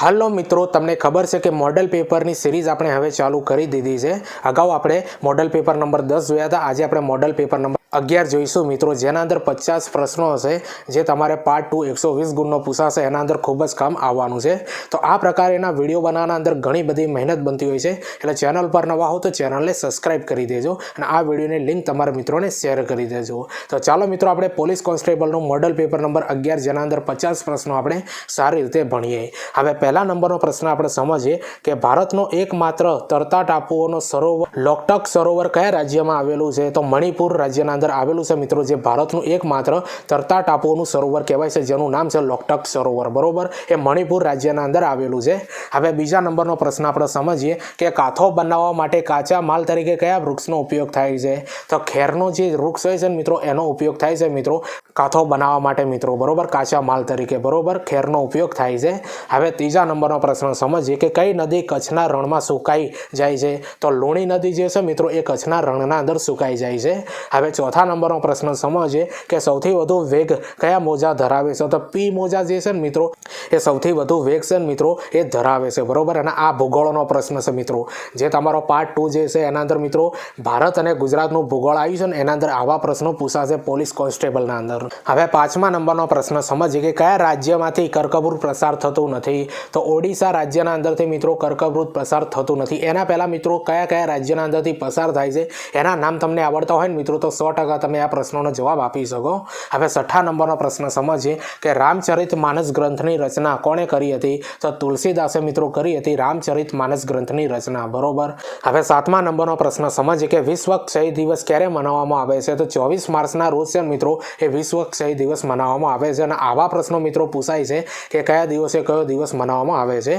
હાલો મિત્રો, તમને ખબર છે કે મોડલ પેપરની સિરીઝ આપણે હવે ચાલુ કરી દીધી છે. અગાઉ આપણે મોડલ પેપર નંબર દસ જોયા હતા. આજે આપણે મોડલ પેપર નંબર અગિયાર જોઈશું મિત્રો, જેના અંદર પચાસ પ્રશ્નો હશે, જે તમારે પાર્ટ ટુ એકસો વીસ ગુણનો પૂછાશે, એના અંદર ખૂબ જ કામ આવવાનું છે. તો આ પ્રકારેના વીડિયો બનાવવાના અંદર ઘણી બધી મહેનત બનતી હોય છે. એટલે ચેનલ પર નવા હો તો ચેનલને સબસ્ક્રાઇબ કરી દેજો અને આ વિડીયોની લિંક તમારા મિત્રોને શેર કરી દેજો. તો ચાલો મિત્રો, આપણે પોલીસ કોન્સ્ટેબલનું મોડલ પેપર નંબર અગિયાર, જેના અંદર પચાસ પ્રશ્નો આપણે સારી રીતે ભણીએ. હવે પહેલા નંબરનો પ્રશ્ન આપણે સમજીએ કે ભારતનો એકમાત્ર તરતા ટાપુઓનો સરોવર, લોકટક સરોવર કયા રાજ્યમાં આવેલું છે? તો મણિપુર રાજ્યના અંદર આવેલું છે મિત્રો, જે ભારતનું એકમાત્ર તરતા ટાપુઓનું સરોવર કહેવાય છે, જેનું નામ છે લોકટક સરોવર. બરોબર? એ મણિપુર રાજ્યના અંદર આવેલું છે. હવે બીજા નંબરનો પ્રશ્ન આપણે સમજીએ કે કાથો બનાવવા માટે કાચા માલ તરીકે કયા વૃક્ષનો ઉપયોગ થાય છે? તો ખેરનો જે વૃક્ષ હોય છે મિત્રો, એનો ઉપયોગ થાય છે મિત્રો, કાથો બનાવવા માટે મિત્રો. બરોબર? કાચા માલ તરીકે. બરોબર? ખેરનો ઉપયોગ થાય છે. હવે ત્રીજા નંબરનો પ્રશ્ન સમજીએ કે કઈ નદી કચ્છના રણમાં સુકાઈ જાય છે? તો લુણી નદી જે છે મિત્રો, એ કચ્છના રણના અંદર સુકાઈ જાય છે. હવે ચોથા નંબરનો પ્રશ્ન સમજીએ કે સૌથી વધુ વેગ કયા મોજા ધરાવે છે? તો પી મોજા જે છે ને મિત્રો, એ સૌથી વધુ વેગ છે ને મિત્રો, એ ધરાવે છે. બરોબર? અને આ ભૂગોળનો પ્રશ્ન છે મિત્રો. જે તમારો પાર્ટ ટુ જે છે, એના અંદર મિત્રો, ભારત અને ગુજરાતનું ભૂગોળ આવ્યું છે ને, એના અંદર આવા પ્રશ્નો પૂછાશે પોલીસ કોન્સ્ટેબલના અંદર. હવે પાંચમા નંબરનો પ્રશ્ન સમજીએ કે કયા રાજ્યમાંથી કર્કવૃત પ્રસાર થતું નથી? તો ઓડિશા રાજ્યના અંદરથી મિત્રો કર્કવૃત પ્રસાર થતું નથી. એના પહેલાં મિત્રો, કયા કયા રાજ્યના અંદરથી પસાર થાય છે? એના નામ તમને આવડતા હોય ને મિત્રો, તો સો ટકા તમે આ પ્રશ્નોનો જવાબ આપી શકો. હવે છઠ્ઠા નંબરનો પ્રશ્ન સમજીએ કે રામચરિત માનસ ગ્રંથની રચના કોણે કરી હતી? તો તુલસીદાસે મિત્રો કરી હતી રામચરિત માનસ ગ્રંથની રચના, બરોબર? હવે સાતમા નંબરનો પ્રશ્ન સમજીએ કે વિશ્વ ક્ષય દિવસ ક્યારે મનાવવામાં આવે છે? તો ચોવીસ માર્ચના રોજ છે મિત્રો, એ વિશ્વ ક્ષય દિવસ મનાવવામાં આવે છે. અને આવા પ્રશ્નો મિત્રો પૂછાય છે કે કયા દિવસે કયો દિવસ મનાવવામાં આવે છે?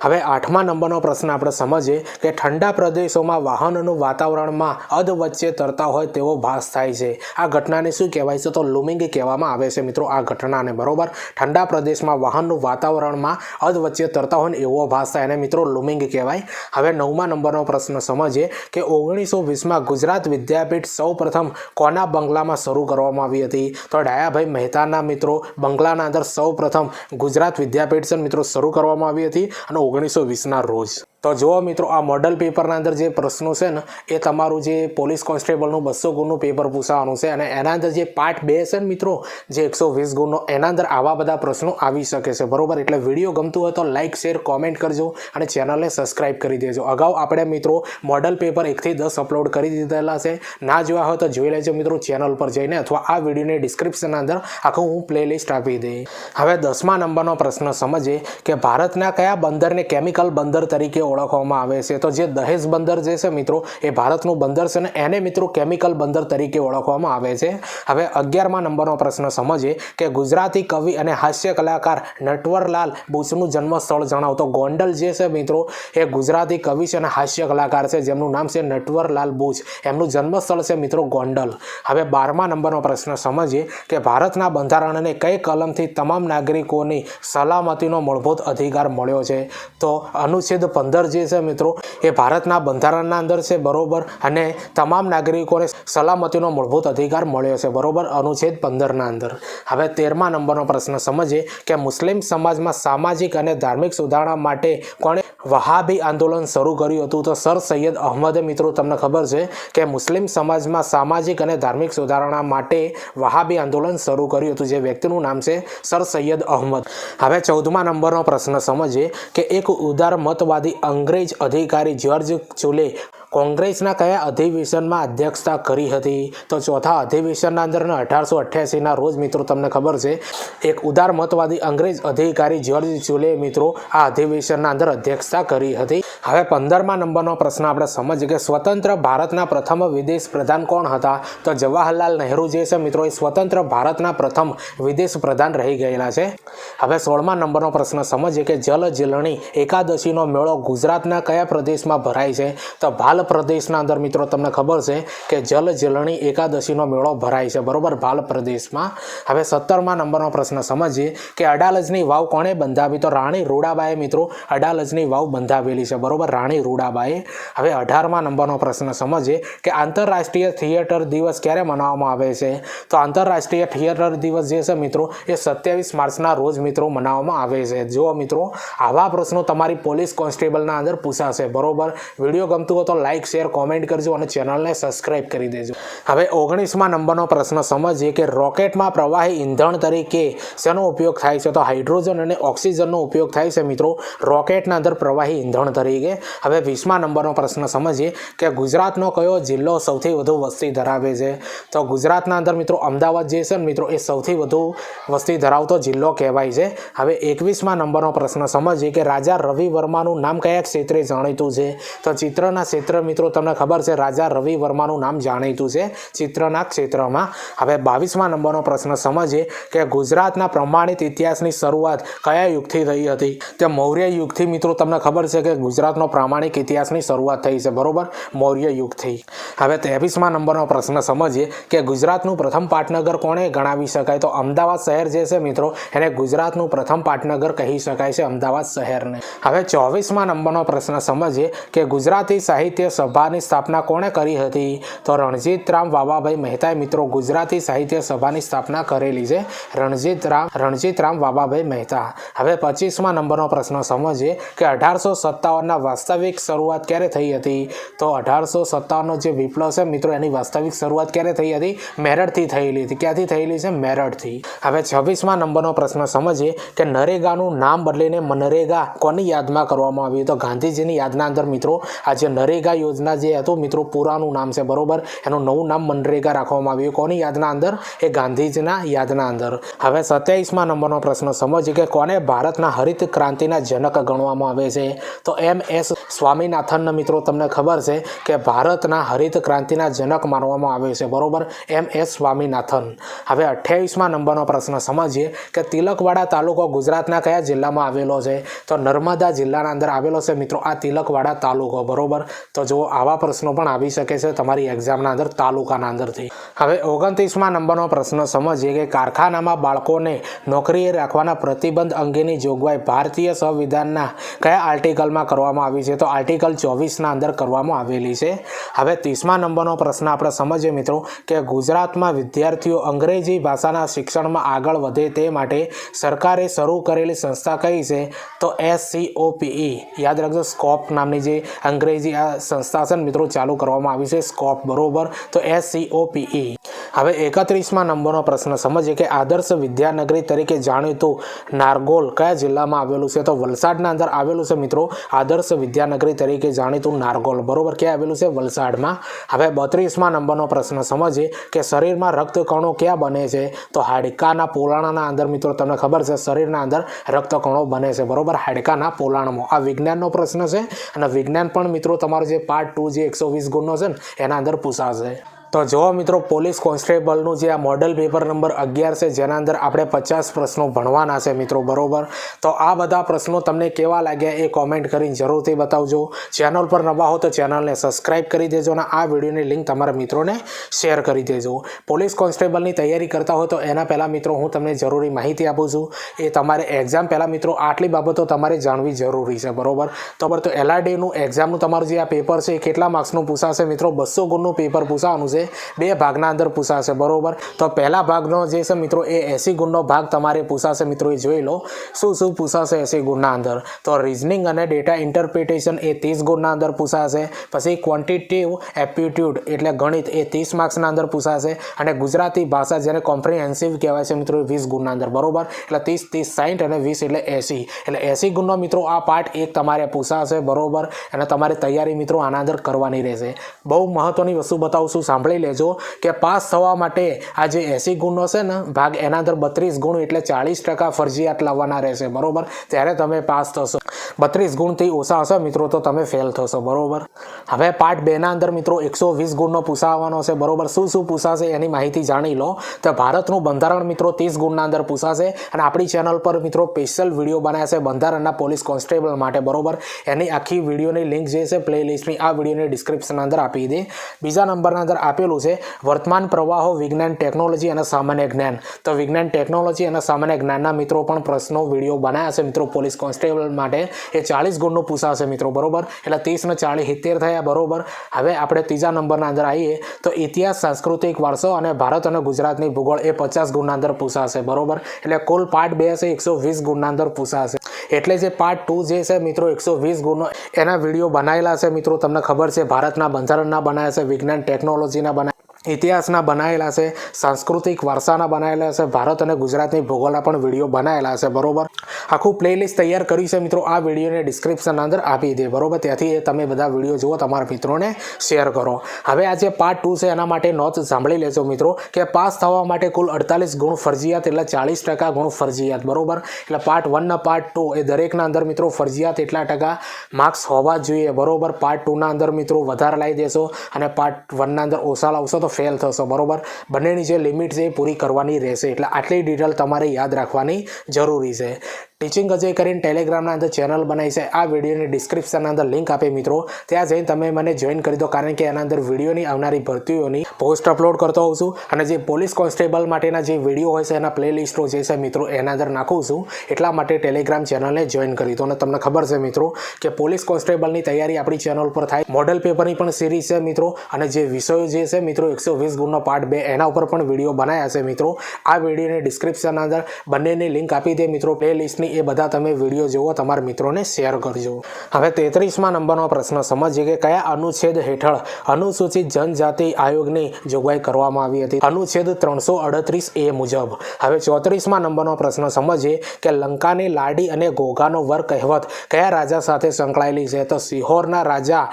હવે આઠમા નંબરનો પ્રશ્ન આપણે સમજીએ કે ઠંડા પ્રદેશોમાં વાહનોનું વાતાવરણમાં અધ વચ્ચે તરતા હોય તેવો ભાસ થાય છે. આ ઘટનાને શું કહેવાય છે તો લુમિંગ કહેવામાં આવે છે મિત્રો આ ઘટનાને. બરોબર? ઠંડા પ્રદેશમાં વાહનનું વાતાવરણમાં અધ વચ્ચે તરતા હોય એવો ભાસ થાય અને મિત્રો લુમિંગ કહેવાય. હવે નવમા નંબરનો પ્રશ્ન સમજીએ કે ઓગણીસો વીસમાં ગુજરાત વિદ્યાપીઠ સૌ પ્રથમ કોના બંગલામાં શરૂ કરવામાં આવી હતી? તો ડાયાભાઈ મહેતાના મિત્રો બંગલાના અંદર સૌ પ્રથમ ગુજરાત વિદ્યાપીઠ છે મિત્રો શરૂ કરવામાં આવી હતી. અને ઓગણીસો વીસના રોજ તો જુઓ મિત્રો, આ મોડલ પેપરના અંદર જે પ્રશ્નો છે ને, એ તમારું જે પોલીસ કોન્સ્ટેબલનું બસો ગુણનું પેપર પૂછાવાનું છે અને એના અંદર જે પાર્ટ બે છે ને મિત્રો, જે એકસો વીસ ગુણનો, એના અંદર આવા બધા પ્રશ્નો આવી શકે છે. બરોબર? એટલે વીડિયો ગમતું હોય તો લાઇક શેર કોમેન્ટ કરજો અને ચેનલને સબસ્ક્રાઇબ કરી દેજો. અગાઉ આપણે મિત્રો મોડલ પેપર એકથી દસ અપલોડ કરી દીધેલા છે. ના જોયા હોય તો જોઈ લેજો મિત્રો ચેનલ પર જઈને અથવા આ વિડીયોની ડિસ્ક્રિપ્શનના અંદર આખું હું પ્લેલિસ્ટ આપી દઈ હવે દસમા નંબરનો પ્રશ્ન સમજીએ કે ભારતના કયા બંદરને કેમિકલ બંદર તરીકે ઓળખવામાં આવે છે. તો જે દહેજ બંદર જે છે મિત્રો, એ ભારતનું બંદર છે ને એને મિત્રો કેમિકલ બંદર તરીકે ઓળખવામાં આવે છે. હવે અગિયારમા નંબરનો પ્રશ્ન સમજીએ કે ગુજરાતી કવિ અને હાસ્ય કલાકાર નટવરલાલ બુચનું જન્મ સ્થળ જણાવતો ગોંડલ જે છે મિત્રો, એ ગુજરાતી કવિ છે અને હાસ્ય કલાકાર છે, જેમનું નામ છે નટવરલાલ બુચ એમનું જન્મસ્થળ છે મિત્રો ગોંડલ. હવે બારમા નંબરનો પ્રશ્ન સમજીએ કે ભારતના બંધારણને કઈ કલમથી તમામ નાગરિકોની સલામતીનો મૂળભૂત અધિકાર મળ્યો છે? તો અનુચ્છેદ પંદર જે છે મિત્રો, એ ભારતના બંધારણના અંદર છે, બરોબર? અને તમામ નાગરિકોને સલામતીનો મૂળભૂત અધિકાર મળ્યો છે, બરોબર? અનુચ્છેદ પંદરના અંદર. હવે તેરમા નંબરનો પ્રશ્ન, સમજીએ કે મુસ્લિમ સમાજમાં સામાજિક અને ધાર્મિક સુધારણા માટે કોણે વહાબી આંદોલન શરૂ કર્યું હતું? તો સર સૈયદ અહમદે, મિત્રો, તમને ખબર છે કે મુસ્લિમ સમાજમાં સામાજિક અને ધાર્મિક સુધારણા માટે વહાબી આંદોલન શરૂ કર્યું હતું, જે વ્યક્તિનું નામ છે સર સૈયદ અહમદ. હવે ચૌદમા નંબરનો પ્રશ્ન, સમજીએ કે એક ઉદાર મતવાદી અંગ્રેજ અધિકારી જ્યોર્જ ચુલે કોંગ્રેસના કયા અધિવેશનમાં અધ્યક્ષતા કરી હતી? તો ચોથા અધિવેશનના અંદર અઢારસો અઠ્યાસીના રોજ મિત્રો તમને ખબર છે, એક ઉદાર મતવાદી અંગ્રેજ અધિકારી જ્યોર્જ ચુલે મિત્રો આ અધિવેશનના અંદર અધ્યક્ષતા કરી હતી. હવે પંદરમા નંબરનો પ્રશ્ન આપણે સમજીએ કે સ્વતંત્ર ભારતના પ્રથમ વિદેશ પ્રધાન કોણ હતા? તો જવાહરલાલ નહેરુ જે છે મિત્રો, એ સ્વતંત્ર ભારતના પ્રથમ વિદેશ પ્રધાન રહી ગયેલા છે. હવે સોળમા નંબરનો પ્રશ્ન સમજીએ કે જલ જીલણી એકાદશીનો મેળો ગુજરાતના કયા પ્રદેશમાં ભરાય છે? તો ભાલ પ્રદેશના અંદર મિત્રો તમને ખબર છે કે જલ જીલણી એકાદશીનો મેળો ભરાય છે, બરોબર? ભાલ પ્રદેશમાં. હવે સત્તરમા નંબરનો પ્રશ્ન સમજીએ કે અડાલજની વાવ કોણે બંધાવી? તો રાણી રૂડાબાએ મિત્રો અડાલજની વાવ બંધાવેલી છે, બરોબર? બરોબર, રાણી રૂડાબાઈ હવે અઢારમા નંબરનો પ્રશ્ન સમજીએ કે આંતરરાષ્ટ્રીય થિયેટર દિવસ ક્યારે મનાવવામાં આવે છે? તો આંતરરાષ્ટ્રીય થિયેટર દિવસ જે છે મિત્રો, એ સત્યાવીસ માર્ચના રોજ મિત્રો મનાવવામાં આવે છે. જો મિત્રો, આવા પ્રશ્નો તમારી પોલીસ કોન્સ્ટેબલના અંદર પૂછાશે. બરોબર? વીડિયો ગમતું હોય તો લાઇક શેર, કોમેન્ટ કરજો અને ચેનલને સબસ્ક્રાઇબ કરી દેજો. હવે ઓગણીસમાં નંબરનો પ્રશ્ન સમજીએ કે રોકેટમાં પ્રવાહી ઈંધણ તરીકે શેનો ઉપયોગ થાય છે? તો હાઇડ્રોજન અને ઓક્સિજનનો ઉપયોગ થાય છે મિત્રો. રોકેટના અંદર પ્રવાહી ઈંધણ તરીકે. હવે વીસમા નંબરનો પ્રશ્ન સમજીએ કે ગુજરાતનો કયો જિલ્લો સૌથી વધુ વસ્તી ધરાવે છે? તો ગુજરાતના અંદર મિત્રો અમદાવાદ જે છે મિત્રો એ સૌથી વધુ વસ્તી ધરાવતો જિલ્લો કહેવાય છે. હવે એકવીસમા નંબરનો પ્રશ્ન સમજીએ કે રાજા રવિ વર્માનું નામ કયા ક્ષેત્રે જાણીતું છે? તો ચિત્રના ક્ષેત્ર મિત્રો તમને ખબર છે, રાજા રવિ વર્માનું નામ જાણીતું છે ચિત્રના ક્ષેત્રમાં. હવે બાવીસમા નંબરનો પ્રશ્ન સમજીએ કે ગુજરાતના પ્રમાણિત ઇતિહાસની શરૂઆત કયા યુગથી થઈ હતી? તે મૌર્ય યુગથી મિત્રો તમને ખબર છે કે ગુજરાતનો પ્રામાણિક ઇતિહાસની શરૂઆત થઈ છે. બરોબર? મૌર્ય યુગથી હવે ત્રેવીસમાં નંબરનો પ્રશ્ન સમજીએ કે ગુજરાતનું પ્રથમ પાટનગર કોણે ગણાવી શકાય? તો અમદાવાદ શહેર જે છે મિત્રો, એને ગુજરાતનું પ્રથમ પાટનગર કહી શકાય છે અમદાવાદ શહેરને. હવે ચોવીસમાં નંબરનો પ્રશ્ન સમજીએ કે ગુજરાતી સાહિત્ય સભાની સ્થાપના કોણે કરી હતી? તો રણજીતરામ વાવાભાઈ મહેતાએ મિત્રો ગુજરાતી સાહિત્ય સભાની સ્થાપના કરેલી છે. રણજીતરામ રણજીતરામ વાવાભાઈ મહેતા. હવે પચીસમાં નંબરનો પ્રશ્ન સમજીએ કે અઢારસો સત્તાવનના વાસ્તવિક શરૂઆત ક્યારે થઈ હતી? તો અઢારસો સત્તાવનનો જે વિપ્લવ છે મિત્રો, એની વાસ્તવિક શરૂઆત ક્યારે થઈ હતી? મેરઠથી થયેલી હતી. ક્યાંથી થયેલી છે? મેરઠથી. હવે છવ્વીસમા નંબરનો પ્રશ્ન સમજીએ કે નરેગાનું નામ બદલીને મનરેગા કોની યાદમાં કરવામાં આવ્યું? તો ગાંધીજીની યાદના અંદર મિત્રો આ જે નરેગા યોજના જે હતું, મિત્રો, પુરાનું નામ છે, બરોબર? એનું નવું નામ મનરેગા રાખવામાં આવ્યું. કોની યાદના અંદર? એ ગાંધીજીના યાદના અંદર. હવે સત્યાવીસમા નંબરનો પ્રશ્ન સમજીએ કે કોને ભારતના હરિત ક્રાંતિના જનક ગણવામાં આવે છે? તો એમ એસ સ્વામિનાથનના મિત્રો, તમને ખબર છે કે ભારતના હરિત ક્રાંતિના જનક માનવામાં આવે છે. બરોબર? M S Swaminathan. હવે અઠ્યાવીસમાં નંબરનો પ્રશ્ન. સમજીએ કે તિલકવાડા તાલુકો ગુજરાતના કયા જિલ્લામાં આવેલો છે? તો નર્મદા જિલ્લાના અંદર આવેલો છે મિત્રો, આ તિલકવાડા તાલુકો. બરોબર? તો જો આવા પ્રશ્નો પણ આવી શકે છે તમારી એક્ઝામના અંદર, તાલુકાના અંદરથી. હવે ઓગણત્રીસમાં નંબરનો પ્રશ્ન. સમજીએ કે કારખાનામાં બાળકોને નોકરીએ રાખવાના પ્રતિબંધ અંગેની જોગવાઈ ભારતીય સંવિધાનના કયા આર્ટિકલમાં કરવામાં આવી છે. તો આર્ટિકલ ચોવીસના અંદર કરવામાં આવેલી છે. હવે ત્રીસમા નંબરનો પ્રશ્ન આપણે સમજીએ મિત્રો કે ગુજરાતમાં વિદ્યાર્થીઓ અંગ્રેજી ભાષાના શિક્ષણમાં આગળ વધે તે માટે સરકારે શરૂ કરેલી સંસ્થા કઈ છે? તો એસ સી ઓ પીઈ યાદ રાખજો, સ્કોપ નામની જે અંગ્રેજી આ સંસ્થા છે મિત્રો, ચાલુ કરવામાં આવી છે, સ્કોપ, બરોબર? તો એસ સી ઓપીઈ હવે એકત્રીસમાં નંબરનો પ્રશ્ન સમજીએ કે આદર્શ વિદ્યાનગરી તરીકે જાણીતું નારગોલ કયા જિલ્લામાં આવેલું છે? તો વલસાડના અંદર આવેલું છે મિત્રો આદર્શ વિદ્યાનગરી તરીકે જાણીતું નારગોલ. બરોબર, ક્યાં આવેલું છે? વલસાડમાં. હવે બત્રીસમાં નંબરનો પ્રશ્ન સમજીએ કે શરીરમાં રક્તકણો ક્યાં બને છે? તો હાડકાના પોલાણાના અંદર, મિત્રો, તમને ખબર છે, શરીરના અંદર રક્તકણો બને છે. બરોબર, હાડકાના પોલાણમાં. આ વિજ્ઞાનનો પ્રશ્ન છે અને વિજ્ઞાન પણ, મિત્રો, તમારો જે પાર્ટ ટુ જે એકસો વીસ ગુણનો છે ને, એના અંદર પૂછાશે. તો જો મિત્રો, પોલીસ કોન્સ્ટેબલનું જે આ મોડલ પેપર નંબર અગિયાર છે, જેના અંદર આપણે પચાસ પ્રશ્નો ભણવાના છે મિત્રો, બરોબર? તો આ બધા પ્રશ્નો તમને કેવા લાગ્યા એ કોમેન્ટ કરીને જરૂરથી બતાવજો. ચેનલ પર નવા હો તો ચેનલને સબસ્ક્રાઇબ કરી દેજો અને આ વિડીયોની લિંક તમારા મિત્રોને શેર કરી દેજો. પોલીસ કોન્સ્ટેબલની તૈયારી કરતા હોય તો એના પહેલાં મિત્રો હું તમને જરૂરી માહિતી આપું છું. એ તમારે એક્ઝામ પહેલાં મિત્રો આટલી બાબતો તમારે જાણવી જરૂરી છે, બરોબર? તો બરાબર તો એલઆરડીનું એક્ઝામનું તમારું જે આ પેપર છે કેટલા માર્ક્સનું પૂછાશે મિત્રો? બસો ગુણનું પેપર પૂછાવાનું છે. બે ભાગના અંદર પૂછાશે બરોબર? તો પહેલા ભાગનો જે છે મિત્રો, એ એસી ગુણનો ભાગ તમારે પૂછાશે મિત્રો, એ જોઈ લો. શું શું પૂછાશે એસી ગુણના અંદર? તો રિઝનિંગ અને ડેટા ઇન્ટરપ્રિટેશન એ ત્રીસ ગુણના અંદર પૂછાશે પછી ક્વોન્ટિટિવ એપ્ટિટ્યૂડ એટલે ગણિત એ ત્રીસ માર્ક્સના અંદર પૂછાશે અને ગુજરાતી ભાષા જેને કોમ્પ્રિહેન્સિવ કહેવાય છે મિત્રો વીસ ગુણના અંદર, બરોબર? એટલે ત્રીસ ત્રીસ સાઠ અને વીસ એટલે એસી. એટલે એસી ગુણનો મિત્રો, આ પાર્ટ એક તમારે પૂછાશે બરોબર? અને તમારે તૈયારી મિત્રો આના અંદર કરવાની રહેશે. બહુ મહત્વની વસ્તુ બતાવું છું સાંભળી લેજો કે પાસ થવા માટે આ જે એસી ગુણનો છે ને, ભાગ એના અંદર બત્રીસ ગુણ એટલે ચાળીસ ટકા ફરજિયાત લાવવાના રહેશે. બરાબર? ત્યારે તમે પાસ થશો. બત્રીસ ગુણથી ઓછા હશો મિત્રો, તો તમે ફેલ થશો. બરોબર? હવે પાર્ટ બેના અંદર મિત્રો એકસો વીસ ગુણનો પૂછાવાનો છે. બરોબર? શું શું પૂછાશે એની માહિતી જાણી લો. તો ભારતનું બંધારણ મિત્રો ત્રીસ ગુણના અંદર પૂછાશે અને આપણી ચેનલ પર મિત્રો સ્પેશિયલ વીડિયો બનાવ્યા છે બંધારણના પોલીસ કોન્સ્ટેબલ માટે. બરોબર? એની આખી વિડીયોની લિંક જે છે પ્લે લિસ્ટની આ વિડીયોની ડિસ્ક્રિપ્શન અંદર આપી દે. બીજા નંબરના અંદર આપેલું છે, વર્તમાન પ્રવાહો, વિજ્ઞાન ટેકનોલોજી અને સામાન્ય જ્ઞાન. તો વિજ્ઞાન ટેકનોલોજી અને સામાન્ય જ્ઞાનના મિત્રો પણ પ્રશ્નો, વીડિયો બનાવ્યા છે મિત્રો. પોલીસ કોન્સ્ટેબલ માટે એ ચાલીસ ગુણનું પૂછાશે મિત્રો, બરોબર? એટલે ત્રીસને ચાલીસ સિત્તેર થયા, બરોબર? હવે આપણે ત્રીજા નંબરના અંદર આવીએ. તો ઇતિહાસ, સાંસ્કૃતિક વારસો અને ભારત અને ગુજરાતની ભૂગોળ એ પચાસ ગુણના અંદર પૂછાશે, બરોબર? એટલે કુલ પાર્ટ બે છે એકસો વીસ ગુણના અંદર પૂછાશે. એટલે જે પાર્ટ ટુ જે છે મિત્રો, એકસો વીસ ગુણનો એના વીડિયો બનાવેલા છે મિત્રો, તમને ખબર છે, ભારતના બંધારણના બનાવ્યા છે, વિજ્ઞાન ટેકનોલોજીના બનાવ્યા ઇતિહાસના બનાવેલા છે, સાંસ્કૃતિક વારસાના બનાવેલા છે, ભારત અને ગુજરાતની ભૂગોળના પણ વીડિયો બનાવેલા છે, બરોબર? આખું પ્લેલિસ્ટ તૈયાર કરી છે મિત્રો, આ વિડીયોને ડિસ્ક્રિપ્શનના અંદર આપી દે, બરોબર? ત્યાંથી તમે બધા વીડિયો જુઓ, તમારા મિત્રોને શેર કરો. હવે આ જે પાર્ટ ટુ છે, એના માટે નોંધ સાંભળી લેજો મિત્રો, કે પાસ થવા માટે કુલ અડતાલીસ ગુણ ફરજિયાત, એટલે ચાલીસ ટકા ગુણ ફરજિયાત, બરોબર? એટલે પાર્ટ વનના પાર્ટ ટુ એ દરેકના અંદર મિત્રો ફરજિયાત એટલા ટકા માર્ક્સ હોવા જોઈએ, બરોબર? પાર્ટ ટુના અંદર મિત્રો વધારે લાવી દેશો અને પાર્ટ વનના અંદર ઓછા લાવશો તો ફેલ થશો, બરોબર? બંનેની જે લિમિટ છે એ પૂરી કરવાની રહેશે. એટલે આટલી ડિટેલ તમારે યાદ રાખવાની જરૂરી છે. ટીચિંગ અજય કરીને ટેલિગ્રામના અંદર ચેનલ બનાવી છે. આ વિડીયોની ડિસ્ક્રિપ્શનના અંદર લિંક આપે મિત્રો. ત્યાં જઈને તમે મને જોઈન કરી દો, કારણ કે એના અંદર વિડીયોની આવનારી ભરતીઓની પોસ્ટ અપલોડ કરતો હોઉં છું અને જે પોલીસ કોન્સ્ટેબલ માટેના જે વીડિયો હોય છે, એના પ્લેલિસ્ટો જે છે મિત્રો, એના અંદર નાખું છું. એટલા માટે ટેલિગ્રામ ચેનલને જોઈન કરી દો. અને તમને ખબર છે મિત્રો કે પોલીસ કોન્સ્ટેબલની તૈયારી આપણી ચેનલ પર થાય. મોડલ પેપરની પણ સિરીઝ છે મિત્રો. અને જે વિષયો જે છે મિત્રો, એકસો વીસ ગુણનો પાર્ટ બે, એના ઉપર પણ વીડિયો બનાવ્યા છે મિત્રો. આ વિડીયોની ડિસ્ક્રિપ્શનના અંદર બંનેની લિંક આપી દે મિત્રો. પ્લેલિસ્ટની એ બધા તમે વીડિયો જુઓ તમારા મિત્રોને શેર કરજો. હવે તેત્રીસમાં નંબરનો પ્રશ્ન, સમજીએ કે કયા અનુચ્છેદ હેઠળ અનુસૂચિત જનજાતિ આયોગની જોગવાઈ કરવામાં આવી હતી? અનુચ્છેદ ત્રણસો અડત્રીસ એ મુજબ. હવે ચોત્રીસમાં નંબરનો પ્રશ્ન, સમજીએ કે લંકાની લાડી અને ઘોઘાનો વર કહેવત કયા રાજા સાથે સંકળાયેલી છે? તો સિહોરના રાજા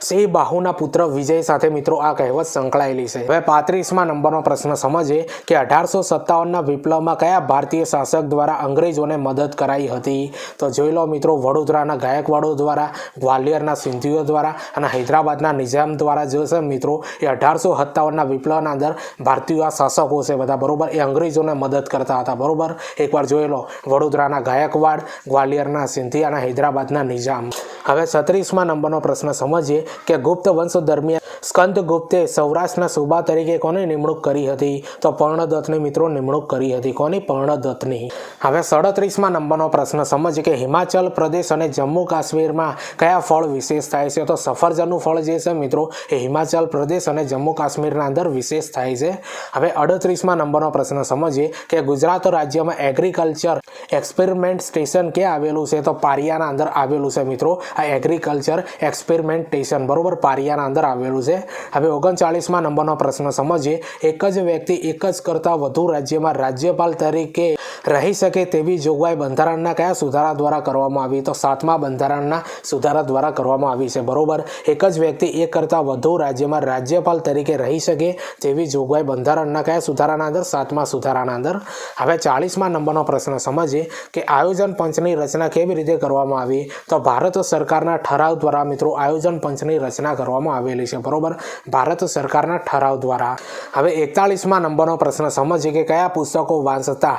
સિંહ બાહુના પુત્ર વિજય સાથે મિત્રો આ કહેવત સંકળાયેલી છે. હવે પાંત્રીસમાં નંબરનો પ્રશ્ન, સમજીએ કે અઢારસો સત્તાવનના વિપ્લવમાં કયા ભારતીય શાસક દ્વારા અંગ્રેજોને મદદ કરાઈ હતી. તો જોઈ લો મિત્રો, વડોદરાના ગાયકવાડો દ્વારા, ગ્વાલિયરના સિંધીઓ દ્વારા અને હૈદરાબાદના નિઝામ દ્વારા જે છે મિત્રો, એ અઢારસો સત્તાવનના વિપ્લવના અંદર ભારતીય શાસકો છે બધા, બરોબર? એ અંગ્રેજોને મદદ કરતા હતા, બરોબર? એકવાર જોઈ લો, વડોદરાના ગાયકવાડ, ગ્વાલિયરના સિંધી અને હૈદરાબાદના નિઝામ. હવે છત્રીસમાં નંબરનો પ્રશ્ન સમજીએ કે ગુપ્ત વંશ દરમિયાન સ્કંદ ગુપ્તે સૌરાષ્ટ્રના સુબા તરીકે કોની નિમણૂક કરી હતી? તો પર્ણદત્તની મિત્રો નિમણૂક કરી હતી. કોની? પર્ણદત્તની. હવે સડત્રીસમાં નંબરનો પ્રશ્ન. સમજીએ કે હિમાચલ પ્રદેશ અને જમ્મુ કાશ્મીરમાં કયા ફળ વિશેષ થાય છે? તો સફરજનનું ફળ જે છે મિત્રો, એ હિમાચલ પ્રદેશ અને જમ્મુ કાશ્મીરના અંદર વિશેષ થાય છે. હવે અડત્રીસમાં નંબરનો પ્રશ્ન. સમજીએ કે ગુજરાત રાજ્યમાં એગ્રીકલ્ચર એક્સપેરિમેન્ટ સ્ટેશન ક્યાં આવેલું છે? તો પારિયાના અંદર આવેલું છે મિત્રો. આ એગ્રીકલ્ચર સ્ટેશન બરોબર? પારિયાના અંદર આવેલું છે. હવે ઓગણચાળીસમાં નંબરનો પ્રશ્ન સમજીએ. એક જ વ્યક્તિ એક જ કરતાં વધુ રાજ્યમાં રાજ્યપાલ તરીકે રહી શકે તેવી જોગવાઈ બંધારણના કયા સુધારા દ્વારા કરવામાં આવી? તો સાતમા બંધારણના સુધારા દ્વારા કરવામાં આવી છે. બરોબર? એક જ વ્યક્તિ એક કરતાં વધુ રાજ્યમાં રાજ્યપાલ તરીકે રહી શકે તેવી જોગવાઈ બંધારણના કયા સુધારાના અંદર? સાતમા સુધારાના અંદર. હવે ચાલીસમા નંબરનો પ્રશ્ન. સમજીએ કે આયોજન પંચની રચના કેવી રીતે કરવામાં આવી? તો ભારત સરકારના ઠરાવ દ્વારા મિત્રો આયોજન પંચની રચના કરવામાં આવેલી છે. બરોબર? ભારત સરકારના ઠરાવ દ્વારા. હવે એકતાળીસમાં નંબરનો પ્રશ્ન. સમજીએ કે કયા પુસ્તકો વાંચતા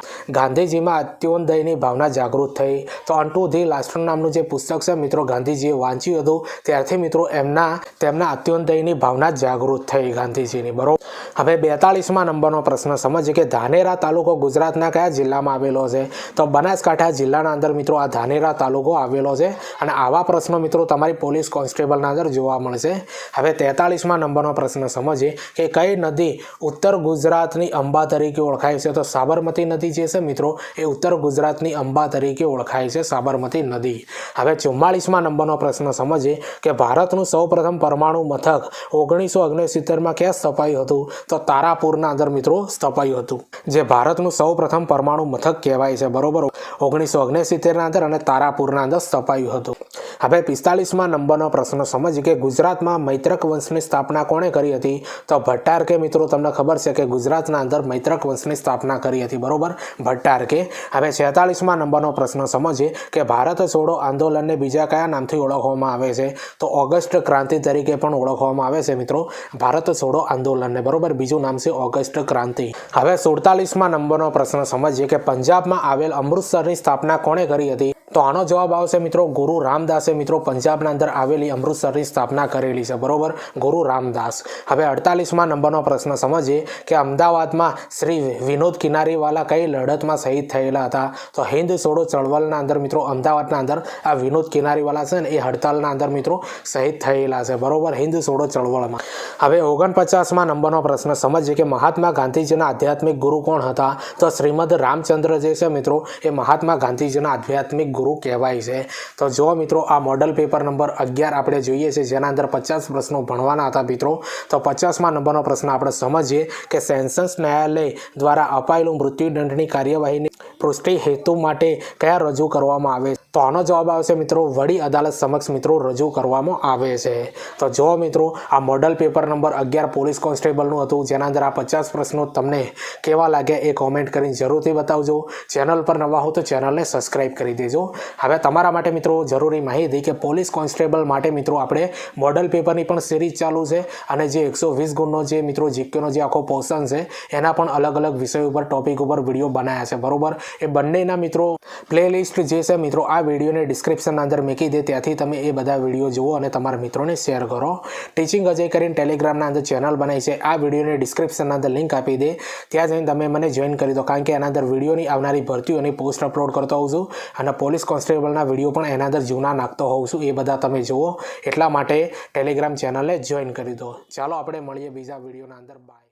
ગાંધીજીમાં અત્યોદયની ભાવના જાગૃત થઈ. તો અન્ટુ ધી લાસ્ટ નામનું જે પુસ્તક છે, મિત્રો, ગાંધીજીએ વાંચ્યું હતું. ત્યારથી, મિત્રો, એમના, તેમના અત્યોદયની ભાવના જાગૃત થઈ ગાંધીજીની. બરોબર? હવે બેતાળીસમાં નંબરનો પ્રશ્ન. સમજીએ કે ધાનેરા તાલુકો ગુજરાતના કયા જિલ્લામાં આવેલો છે? તો બનાસકાંઠા જિલ્લાના અંદર, મિત્રો, આ ધાનેરા તાલુકો આવેલો છે. અને આવા પ્રશ્નો, મિત્રો, તમારી પોલીસ કોન્સ્ટેબલના અંદર જોવા મળશે. હવે તેતાળીસમાં નંબરનો પ્રશ્ન. સમજીએ કે કઈ નદી ઉત્તર ગુજરાતની અંબા તરીકે ઓળખાય છે? તો સાબરમતી નદી જે છે, મિત્રો એ ઉત્તર ગુજરાતની અંબા તરીકે ઓળખાય છે સાબરમતી નદી. હવે ચુમ્માળીસમાં નંબરનો પ્રશ્ન સમજીએ કે ભારતનું સૌપ્રથમ પરમાણુ મથક ઓગણીસો ઓગણસિત્તેરમાં ક્યાં સ્થપાયું હતું? તો તારાપુરના અંદર મિત્રો સ્થપાયું હતું. જે ભારતનું સૌપ્રથમ પરમાણુ મથક કહેવાય છે, બરોબર? ઓગણીસો ઓગણસિત્તેરના અંદર અને તારાપુરના અંદર સ્થપાયું હતું. હવે પિસ્તાલીસમાં નંબરનો પ્રશ્ન સમજીએ કે ગુજરાતમાં મૈત્રક વંશની સ્થાપના કોણે કરી હતી? તો ભટ્ટારકે મિત્રો, તમને ખબર છે કે ગુજરાતના અંદર મૈત્રક વંશની સ્થાપના કરી હતી, બરોબર? ભટ્ટારકે. હવે છેતાલીસમાં નંબરનો પ્રશ્ન સમજીએ કે ભારત છોડો આંદોલનને બીજા કયા નામથી ઓળખવામાં આવે છે? તો ઓગસ્ટ ક્રાંતિ તરીકે પણ ઓળખવામાં આવે છે, મિત્રો. ભારત છોડો આંદોલનને, બરોબર? બીજું નામ છે ઓગસ્ટ ક્રાંતિ. હવે સુડતાલીસમાં નંબરનો પ્રશ્ન સમજીએ કે પંજાબમાં આવેલ અમૃતસરની સ્થાપના કોણે કરી હતી? તો આનો જવાબ આવશે મિત્રો ગુરુ રામદાસે મિત્રો પંજાબના અંદર આવેલી અમૃતસરની સ્થાપના કરેલી છે. બરોબર? ગુરુ રામદાસ. હવે અડતાલીસમાં નંબરનો પ્રશ્ન સમજીએ કે અમદાવાદમાં શ્રી વિનોદ કિનારીવાલા કઈ લડતમાં શહીદ થયેલા હતા? તો હિન્દ છોડો ચળવળના અંદર મિત્રો અમદાવાદના અંદર આ વિનોદ કિનારીવાલા છે ને એ હડતાલના અંદર મિત્રો શહીદ થયેલા છે. બરોબર? હિન્દ છોડો ચળવળમાં. હવે ઓગણપચાસમાં નંબરનો પ્રશ્ન સમજીએ કે મહાત્મા ગાંધીજીના આધ્યાત્મિક ગુરુ કોણ હતા? તો શ્રીમદ રામચંદ્ર જે છે મિત્રો એ મહાત્મા ગાંધીજીના આધ્યાત્મિક ગુરુ કહેવાય છે. તો જો મિત્રો, આ મોડલ પેપર નંબર અગિયાર આપણે જોઈએ છે, જેના અંદર પચાસ પ્રશ્નો ભણવાના હતા મિત્રો. તો પચાસમાં નંબરનો પ્રશ્ન આપણે સમજીએ કે સેન્સન્સ ન્યાયાલય દ્વારા અપાયેલું મૃત્યુદંડની કાર્યવાહીની પુષ્ટિ હેતુ માટે કયા રજૂ કરવામાં આવે તો આનો જવાબ આવશે મિત્રો, વડી અદાલત સમક્ષ મિત્રો રજૂ કરવામાં આવે છે. તો જો મિત્રો, આ મોડલ પેપર નંબર અગિયાર પોલીસ કોન્સ્ટેબલનું હતું, જેના અંદર આ પચાસ પ્રશ્નો તમને કેવા લાગ્યા એ કોમેન્ટ કરીને જરૂરથી બતાવજો. ચેનલ પર નવા હો તો ચેનલને સબસ્ક્રાઈબ કરી દેજો. હવે તમારા માટે મિત્રો જરૂરી માહિતી કે પોલીસ કોન્સ્ટેબલ માટે મિત્રો આપણે મોડલ પેપરની પણ સિરીઝ ચાલુ છે અને જે એકસો વીસ ગુણનો જે મિત્રો જીકેનો જે આખો પોર્શન છે, એના પણ અલગ અલગ વિષય ઉપર ટોપિક ઉપર વીડિયો બનાવ્યા છે. બરોબર? એ બંનેના મિત્રો પ્લેલિસ્ટ જે છે મિત્રો, આ વિડીયોને ડિસ્ક્રિપ્શનના અંદર મૂકી દે, ત્યાંથી તમે એ બધા વીડિયો જુઓ અને તમારા મિત્રોને શેર કરો. ટીચિંગ અજય કરીને ટેલિગ્રામના અંદર ચેનલ બનાવી છે. આ વિડીયોને ડિસ્ક્રિપ્શનના અંદર લિંક આપી દે. ત્યાં જઈને તમે મને જોઈન કરી દો, કારણ કે એના અંદર વિડીયોની આવનારી ભરતીઓની પોસ્ટ અપલોડ કરતો હોઉં છું અને પોલીસ કોન્સ્ટેબલના વીડિયો પણ એના અંદર જૂના નાખતો હોઉં છું. એ બધા તમે જુઓ. એટલા માટે ટેલિગ્રામ ચેનલને જોઈન કરી દો. ચાલો, આપણે મળીએ બીજા વિડીયોના અંદર. બાય